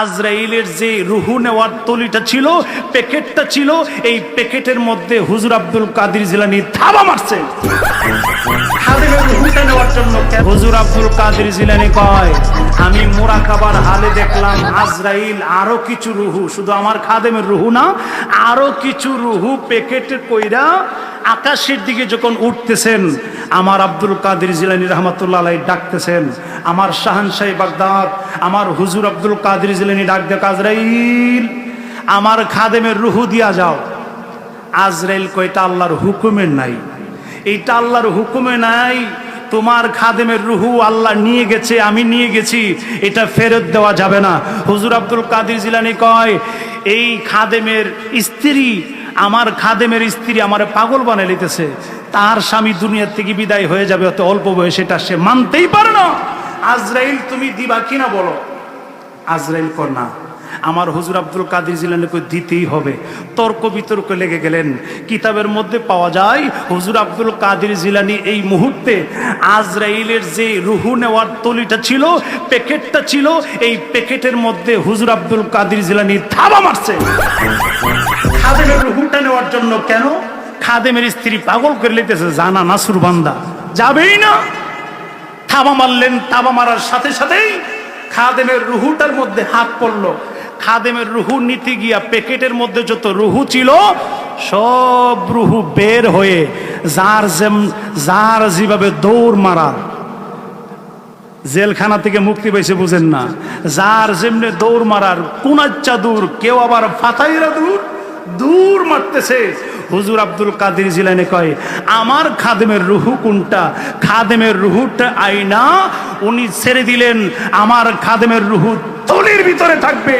আজরাইলের যে রুহু নেওয়ার তলিটা ছিল, প্যাকেটটা ছিল, এই প্যাকেটের মধ্যে হুজুর আব্দুল কাদির জিলানি থাবা মারছে। হুজুর আব্দুল কাদের জিলানি কয়, আমি মোরাকাবার হালে দেখলাম আজরাইল আরও কিছু রুহু, শুধু আমার খাদেমের রুহু না, আরও কিছু রুহু প্যাকেটে কইরা আকাশের দিকে যখন উঠতেছেন, আমার আব্দুল কাদের জিলানি রহমতুল্লাহ আলাই ডাকতেছেন, আমার শাহানশাহী বাগদাদ, আমার হুজুর আব্দুল কাদের জিলানি ডাক দেখ, আজরাইল, আমার খাদেমের রুহু দিয়া যাও। আজরাইল কয়টা আল্লাহর হুকুমের নাই। এইটা আল্লাহর হুকুমে নাই, তোমার খাদেমের রুহু আল্লাহ নিয়ে গেছে, আমি নিয়ে গেছি, এটা ফেরত দেওয়া যাবে না। হুজুর আব্দুল কাদির জিলানি কয়, এই খাদেমের স্ত্রী আমার খাদেমের স্ত্রী আমার পাগল বানিয়ে লিতেছে তার স্বামী দুনিয়ার থেকে বিদায় হয়ে যাবে, অত অল্প বয়সে এটা সে মানতেই পারে না। আজরাইল, তুমি দিবা কিনা বলো? আজরাইল কর না। আমার হুজুর আব্দুল কাদির জিলানিকে দিতেই হবে। তর্ক বিতর্ক লেগে গেলেন। কিতাবের মধ্যে পাওয়া যায়, হুজুর আব্দুল কাদির জিলানি এই মুহূর্তে আজরাইলের যে রুহু নেওয়ার তলিটা ছিল, প্যাকেটটা ছিল, এই প্যাকেটের মধ্যে হুজুর আব্দুল কাদির জিলানি থাবা মারছে। খাদেমের নেওয়ার জন্য কেন খাদেমের স্ত্রী পাগল করে লিতেছে জানা নাসুর বান্দা যাবেই না। থাবা মারলেন, থাবা মারার সাথে সাথেই খাদেমের রুহুটার মধ্যে হাত পড়ল। খাদেমের রুহু নিতে গিয়া প্যাকেটের মধ্যে যত রুহু ছিল, সব রুহু বের হয়ে যার যেম যার যেভাবে দৌড় মারার, জেলখানা থেকে মুক্তি পাইছে বুঝেন না। যার যেমনি দৌড় মারার, কুনাচ্চা দূর, কেউ আবার ফাতাইরা দূর দূর মারতেছে। হুজুর আব্দুল কাদির জিলানে কয়, আমার খাদেমের রুহু কোনটা? খাদেমের রুহুটা আইনা উনি ছেড়ে দিলেন, আমার খাদেমের রুহু তলির ভিতরে থাকবে।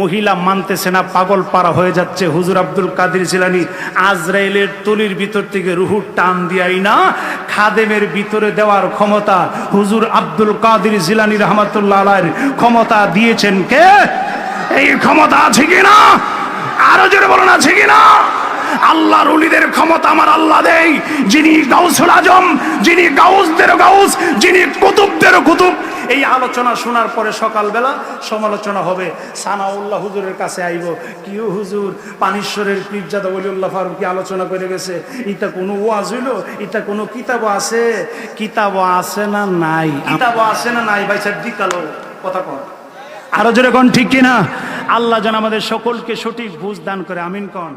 মহিলা মানতেছে না, পাগল পারা হয়ে যাচ্ছে। হুজুর আব্দুল কাদির জিলানি আজরাইলের তলির ভিতর থেকে রুহুর টান দিয়াই না খাদেমের ভিতরে দেওয়ার ক্ষমতা হুজুর আব্দুল কাদির জিলানি রহমতুল্লাহ ক্ষমতা দিয়েছেন কে? এই ক্ষমতা আছে কিনা? আরও জোরে বলুন আছে কিনা? আল্লাহর উলিদের ক্ষমতা আমার আল্লাহ দেই। যিনি গাউসুল আজম যিনি গাউসদের গাউস যিনি কুতুবদের কুতুব। এই আলোচনা শোনার পরে সকালবেলা সমালোচনা হবে। সানাউল্লাহ হুজুরের কাছে আইব। কিউ হুজুর পানিশ্বরের পীরজাদা ওলিউল্লাহ ফারুক কি আলোচনা করে গেছে? এটা কোনো ওয়াজ হইল? এটা কোনো কিতাব আছে? কিতাব আছে না নাই? কিতাব আছে না নাই? ভাই স্যার দিকালো কথা কর আরও যেরকম ঠিক কিনা? আল্লাহ যেন আমাদের সকলকে সঠিক বুঝ দান করে। আমিন কন।